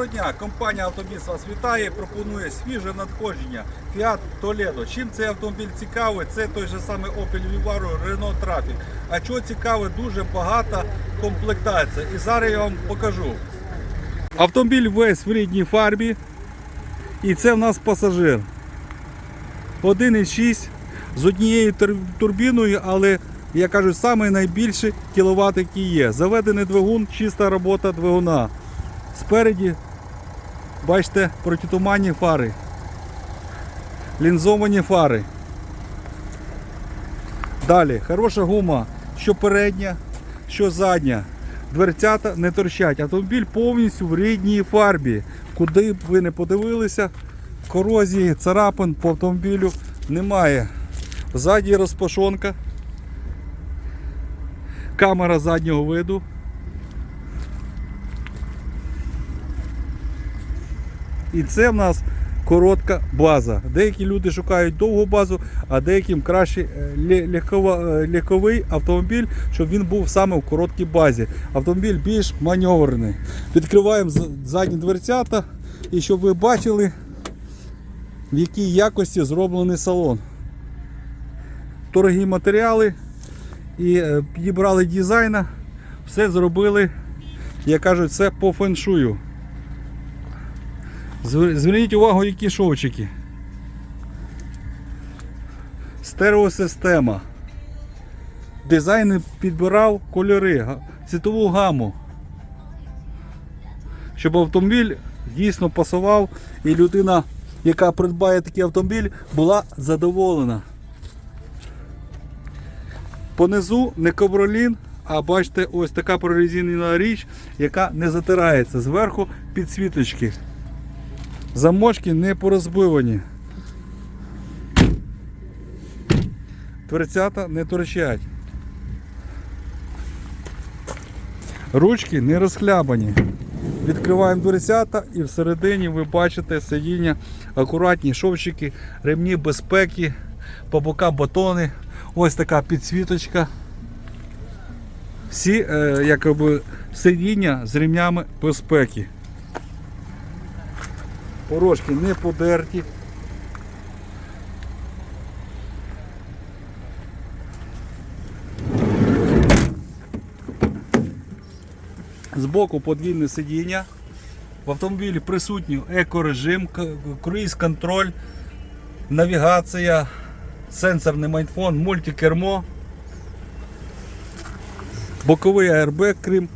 Доброго дня! Компанія Автобіс вас вітає. Пропонує свіже надходження Fiat Toledo. Чим цей автомобіль цікавий? Це той же самий Opel Vivaro Renault Trafic. А чого цікаве, дуже багата комплектація. І зараз я вам покажу. Автомобіль весь в рідній фарбі. І це в нас пасажир. 1,6 з однією турбіною, але я кажу, найбільший кіловат, який є. Заведений двигун, чиста робота двигуна. Спереді, бачите, протитуманні фари. Лінзовані фари. Далі, хороша гума, що передня, що задня. Дверцята не торчать. Автомобіль повністю в рідній фарбі. Куди б ви не подивилися, корозії, царапин по автомобілю немає. Ззаді розпашонка. Камера заднього виду. І це в нас коротка база. Деякі люди шукають довгу базу, а деяким краще е, е, легковий автомобіль, щоб він був саме в короткій базі. Автомобіль більш маневрений. Відкриваємо задні дверцята і щоб ви бачили, в якій якості зроблений салон. Дорогі матеріали і е, підібрали дизайна, все зробили, як кажуть, все по феншую. Звер- Зверніть увагу, які шовчики. Стереосистема. Дизайн підбирав кольори, цвітову гаму. Щоб автомобіль дійсно пасував і людина, яка придбає такий автомобіль, була задоволена. Понизу не ковролін, а бачите, ось така прорезинена річ, яка не затирається. Зверху підсвіточки. Замочки не порозбивані. Дверцята не торчать. Ручки не розхлябані. Відкриваємо дверцята і всередині ви бачите сидіння, акуратні шовчики, ремні безпеки, по бокам батони. Ось така підсвіточка. Всі е, якоби, сидіння з ремнями безпеки. Порожки не подерті. Збоку подвійне сидіння. В автомобілі присутній екорежим, круїз-контроль, навігація, сенсорний майнфон, мультикермо, боковий аербек, крім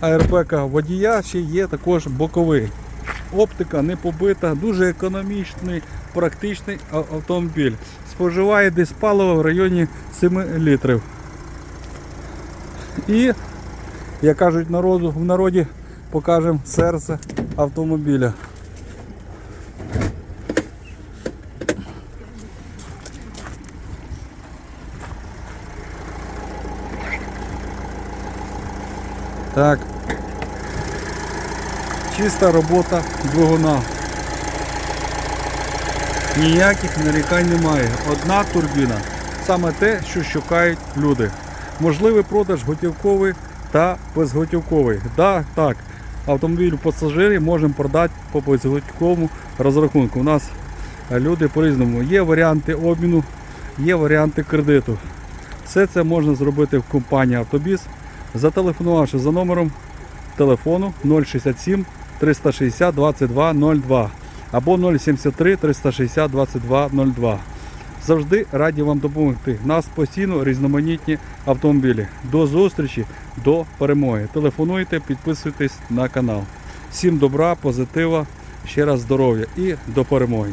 аербека водія, ще є також боковий. Оптика не побита, дуже економічний, практичний автомобіль. Споживає десь паливо в районі 7 літрів. І, як кажуть народу, в народі, покажемо серце автомобіля. Так. Чиста робота двигуна. Ніяких нарікань немає. Одна турбіна. Саме те, що шукають люди. Можливий продаж готівковий та безготівковий. Да, так, автомобіль пасажирі можемо продати по безготівковому розрахунку. У нас е, люди по-різному. Є варіанти обміну, є варіанти кредиту. Все це можна зробити в компанії Автобіс, зателефонувавши за номером телефону 067 360 22 02 або 073 360 22 02. Завжди раді вам допомогти. Нас постійно різноманітні автомобілі. До зустрічі, до перемоги. Телефонуйте, підписуйтесь на канал. Всім добра, позитива, ще раз здоров'я і до перемоги.